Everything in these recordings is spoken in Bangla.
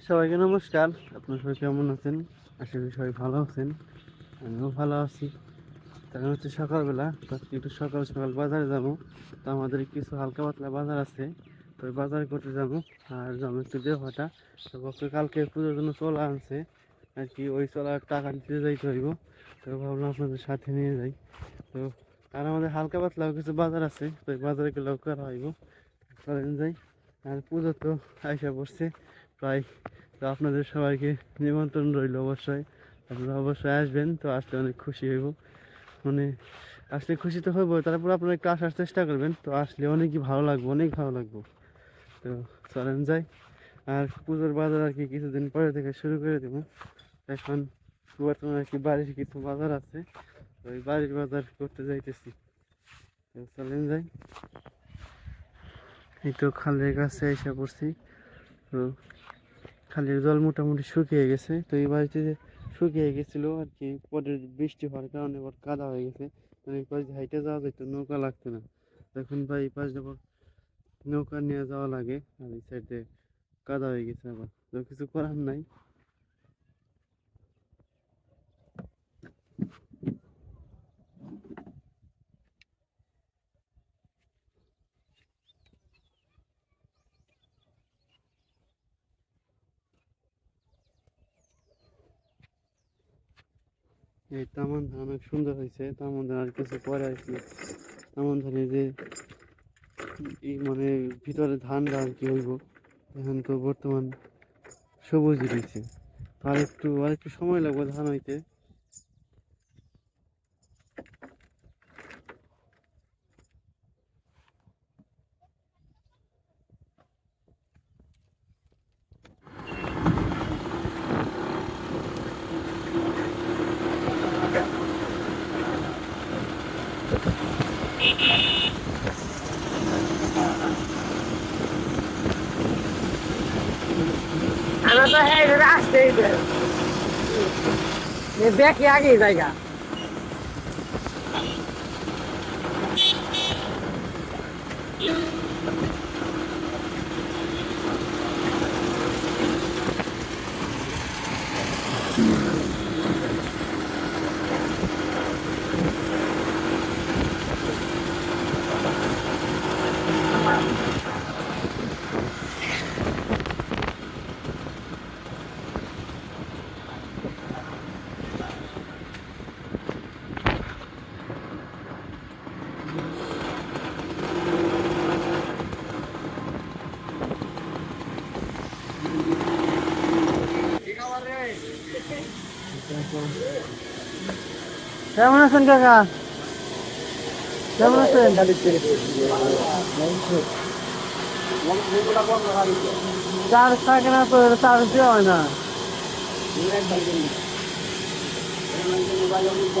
সবাইকে নমস্কার। আপনার সবাই কেমন আছেন? আশা করি সবাই ভালো আছেন। আমিও ভালো আছি। কারণ হচ্ছে সকালবেলা। একটু সকাল সকাল বাজারে যাব। তো আমাদের কিছু হালকা পাতলা বাজার আছে। তো বাজার করতে যাব। আর যাব একটু দেওয়াটা। তো বাপকে কালকে পুজোর জন্য চলা আনছে। আর কি ওই চলার টাকা দিতে যাইতে হইব। তো ভাবলাম আপনাদের সাথে নিয়ে যাই। তো আর আমাদের হালকা পাতলাও কিছু বাজার আছে। তো বাজারে গেলেও করা হইব। চলেন যাই। আর পুজো তো আইসা পড়ছে। প্রায় তো আপনাদের সবাইকে নিমন্ত্রণ রইল অবশ্যই। আপনারা অবশ্যই আসবেন, তো আসলে অনেক খুশি হইব। মানে আসলে খুশি তো হইব তারপর আপনারা একটু আসার চেষ্টা করবেন। তো আসলে অনেকই ভালো লাগবে, অনেক ভালো লাগবো। তো চলেন যাই। আর পুজোর বাজার আর কি কিছুদিন পরে থেকে শুরু করে দেবো। এখন বর্তমানে আর কি বাড়ির কিছু বাজার আছে ওই বাড়ির বাজার করতে যাইতেছি। চলেন যাই। এই তো খালের কাছে এসে পড়ছি। তো খালের জল মোটামুটি শুকিয়ে গেছে। তো এই বাড়িতে শুকিয়ে গেছিল আর কি পরের বৃষ্টি হওয়ার কারণে এবার কাদা হয়ে গেছে। মানে এই পাশ দিয়ে হাইটে যাওয়া যেত নৌকা লাগতো না। এখন ভাই এই পাশ দিয়ে নৌকা নিয়ে যাওয়া লাগে আর এই সাইডে কাদা হয়ে গেছে আবার। তো কিছু করার নাই। এই তামান ধান অনেক সুন্দর হয়েছে তামান ধান আর কিছু পরে আর কি তামান ধানে যে মানে ভিতরে ধান আর কি হইব, এখন তো বর্তমান সবুজ দিয়েছে আর একটু আর একটু সময় লাগবে ধান হইতে। আমরা তো হ্যাঁ আসতেই দেখি আগে জায়গা কেমন আছেন কাকা? কেমন আছেন? চার থাকে না তো এটা চার দেওয়া হয় না। বাজারে কিছু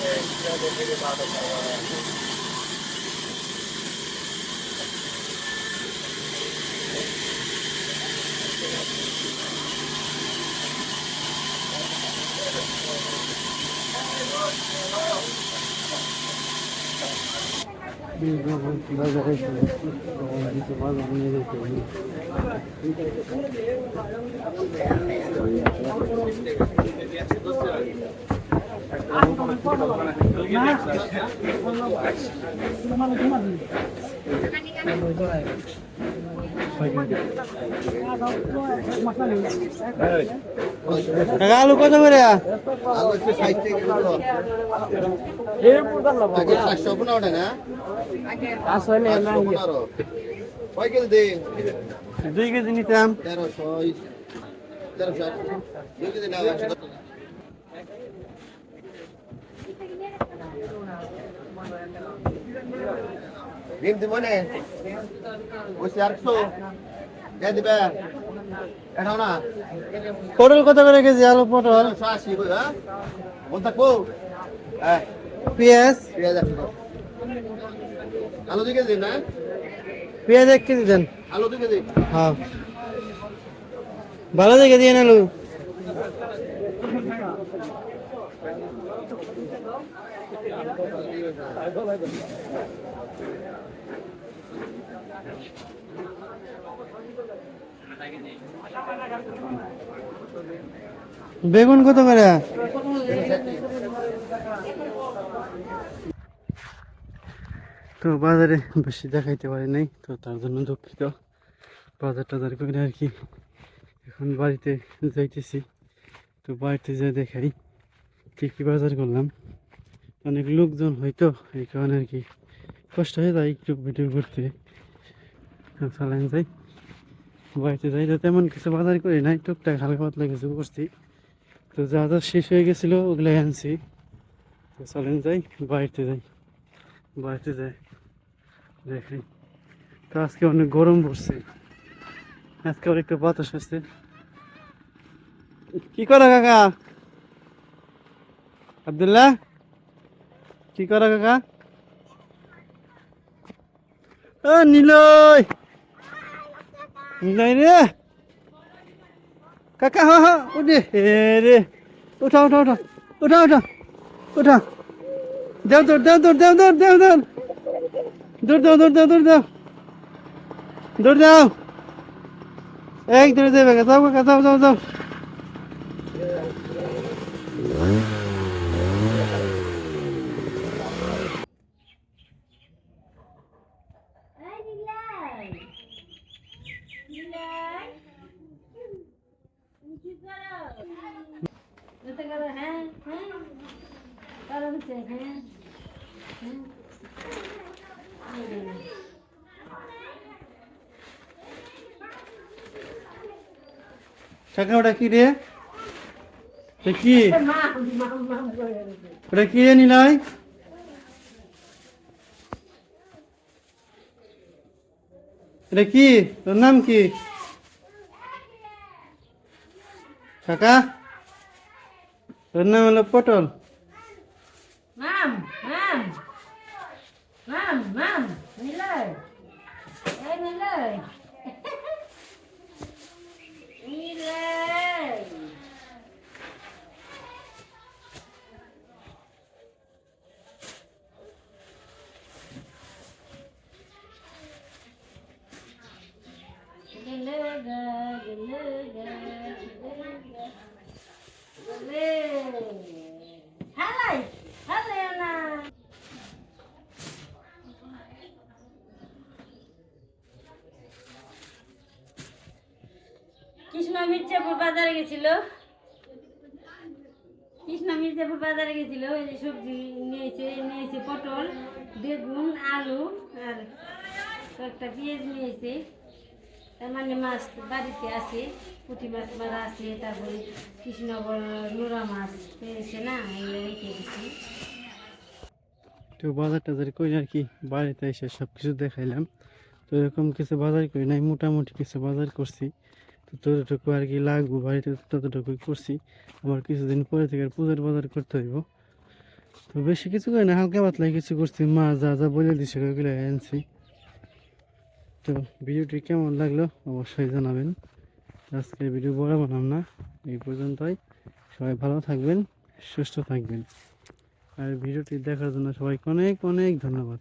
যেতে হবে কাকা, আলু কত করে আলু একটু ষাট টাকা কিলো। আগে চারশো পনেরো টাকা চারশো পনেরো কয় কেজি দিন? দুই কেজি নিতাম। তেরোশো তেরোশো দুই কেজি ডিম দিব নে ওই চারশো দিয়ে দিবে এটাও না পটল কত করে কেজি আলু পটল একশো আশি হ্যাঁ বল থাকব হ্যাঁ পেঁয়াজ পেঁয়াজ একশো দশ আলু দুই কেজি না পেঁয়াজ এক কেজি দেন আলু দুই কেজি হ্যাঁ ভালো দেখে দিয়ে আলু বেগুন কত করে? তো বাজারে বেশি দেখাইতে পারি নাই, তো তার জন্য দুঃখিত। বাজার টাজার করে আর কি। এখন বাড়িতে যাইতেছি, তো বাড়িতে যা দেখাই কি কি বাজার করলাম। অনেক লোকজন হয়তো, এই কারণে আর কি কষ্ট হয়ে যায় একটু ভিডিও করতে। চালান যাই। বাড়িতে যাই তো তেমন কিছু বাজার করি নাই, টুকটাক হালকা পাতলা কিছু করছি। তো যা যা শেষ হয়ে গেছিল ওগুলো আনছি। তো চলেন যাই বাড়িতে যাই বাড়িতে যাই দেখাই তো আজকে অনেক গরম পড়ছে, আজকে আবার একটু বাতাস আসছে। কি করো কাকা? আবদুল্লাহ, কি করো কাকা? নিলয়! নিলয় রে কাকা হা হা উঠে রে উঠা উঠা উঠা উঠা উঠা উঠা দেও দৌড় দেও দৌড় দেও দৌড় দেও দৌড় দৌড় দাও দৌড় দাও দৌড় দাও দৌড় দাও এক দৌড়ে দেবে যাও কাকা যাও যাও যাও Ay, Nilay. Nilay. কি করো? যেতে করো, হ্যাঁ, হ্যাঁ। করো হচ্ছে, হ্যাঁ, হ্যাঁ। হুম। কাকা ওটা কি রে কি। ওটা কি রে নিলয় এটা কি? তোর নাম কি? কাকা? তোর নাম হলো পটল। মাম, কৃষ্ণ মির্জাপুর বাজারে গেছিল। কৃষ্ণ মির্জাপুর বাজারে গেছিল, ওই যে সবজি নিয়েছে নিয়েছে পটল, বেগুন, আলু আর কয়েকটা পেঁয়াজ নিয়েছে। তার মানে মাছ বাড়িতে আছে, পুঁটি মাছ মারা আছে, তারপরে কৃষ্ণগর নোরা মাছ পেয়েছে না এগুলো রেখে তো বাজার টাজার করি আর কি, বাড়িতে এসে সব কিছু দেখাইলাম। তো এরকম কিছু বাজার করি নাই, মোটামুটি কিছু বাজার করছি। তো ততটুকু আর কি লাগবো, বাড়িতে ততটুকুই করছি। আবার কিছুদিন পরে থেকে পূজার বাজার করতে হইব। তো বেশি কিছু করি না, হালকা পাতলা কিছু করছি। মা যা যা বলে দিছে ওগুলো আনছি। তো ভিডিওটি কেমন লাগল অবশ্যই জানাবেন। আজকে ভিডিও বড় বানাম না, এই পর্যন্তই। সবাই ভালো থাকবেন, সুস্থ থাকবেন। আর ভিডিওটি দেখার জন্য সবাইকে অনেক অনেক ধন্যবাদ।